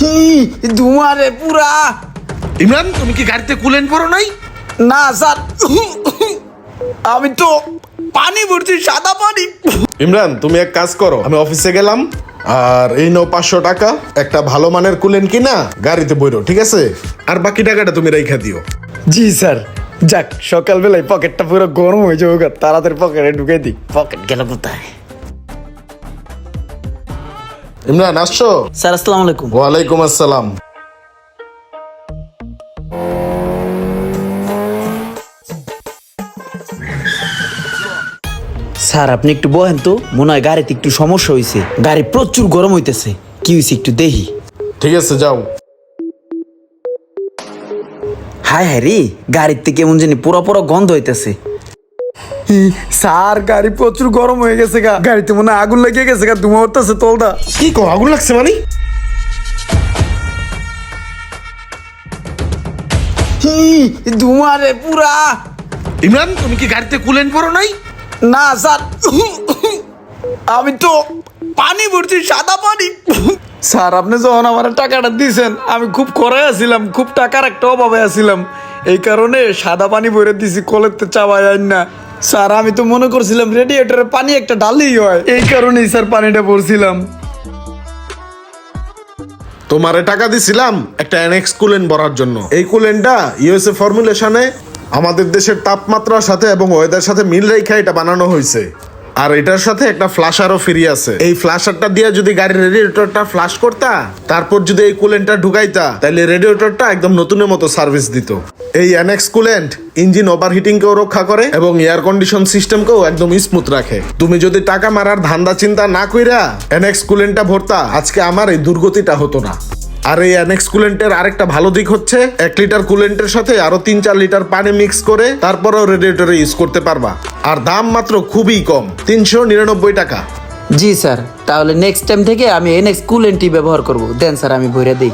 হি ধুমারে পুরা। ইমরান তুমি কি গাড়িতে কুলেন পড়ো নাই? না স্যার। আমি তো পানি ভরছি সাদা পানি। ইমরান তুমি এক কাজ করো। আমি অফিসে গেলাম আর এই নাও পাঁচশো টাকা। একটা ভালো মানের কুলেন কিনা গাড়িতে বইরো ঠিক আছে? আর বাকি টাকাটা তুমি রেখা দিও। জি স্যার। যাক সকালবেলায় পকেটটা পুরো গরম হয়ে যাবে। তাড়াতাড়ি পকেটে ঢুকে দিই। পকেট গেল কোথায়? ইমরান আসছো? স্যার আসসালামু আলাইকুম। ওয়ালাইকুম আসসালাম। স্যার আপনি একটু বহেন তো। মনে হয় গাড়িতে একটু সমস্যা হয়েছে গাড়ি প্রচুর গরম হইতেছে। কি হয়েছে একটু দেখি। ঠিক আছে যাও। হায় হায় রে গাড়ির থেকে কেমন জানি পুরো পুরো গন্ধ হইতেছে। স্যার গাড়ি প্রচুর গরম হয়ে গেছে গা। গাড়িতে মনে আগুন লেগে গেছে গা ধুমা উঠতেছে তোলটা কি কো আগুন লাগছে মানে? ধুমারে পুরা। ইমরান তুমি কি গাড়িতে কুলেন পড়ো নাই? না স্যার। আমি তো পানি ভরছি সাদা পানি। স্যার আপনি যখন আমার টাকাটা দিয়েছেন আমি খুব করে আছিলাম খুব টাকার একটা অভাবে আছিলাম। এই কারণে সাদা পানি ভরে দিছি কলেতে চাওয়া যায় না। স্যার, আমি তো মনে করছিলাম রেডিয়েটরে পানি একটা ডালেই হয়। এই কারণেই স্যার পানিটা পড়ছিলাম। তোমারে টাকা দিছিলাম একটা এনএক্স কুলেন ভরার জন্য। এই কুলেনটা ইউএসএ ফর্মুলেশনে আমাদের দেশের তাপমাত্রার সাথে এবং ওয়েদার সাথে মিল রেখে এটা বানানো হয়েছে। আর এটার সাথে একটা ফ্লাশারও ফ্রি আছে। এই ফ্লাশারটা দিয়ে যদি গাড়ির রেডিয়েটরটা ফ্লাশ করতা, তারপর যদি এই কুলেন্টটা ঢুকাইতা তাহলে রেডিয়েটরটা একদম নতুনের মতো সার্ভিস দিত। এই এনএক্স কুলেন্ট ইঞ্জিন ওভারহিটিং কেও রক্ষা করে এবং এয়ার কন্ডিশন সিস্টেমকেও একদম স্মুথ রাখে। তুমি যদি টাকা মারার ধান্দা চিন্তা না কইরা এনএক্স কুলেন্টটা ভরতা, আজকে আমার এই দুর্গতিটা হতো না। আর এই অ্যানেক্স কুলেন্টের আরেকটা ভালো দিক হচ্ছে, এক লিটার কুলেন্টের সাথে আরও তিন চার লিটার পানি মিক্স করে তারপরেও রেডিয়েটরে ইউজ করতে পারবা। আর দাম মাত্র খুবই কম, তিনশো নিরানব্বই টাকা। জি, স্যার। তাহলে নেক্সট টাইম থেকে আমি এনএক্স কুলেন্টই ব্যবহার করব। দেন, স্যার, আমি ভরে দিই।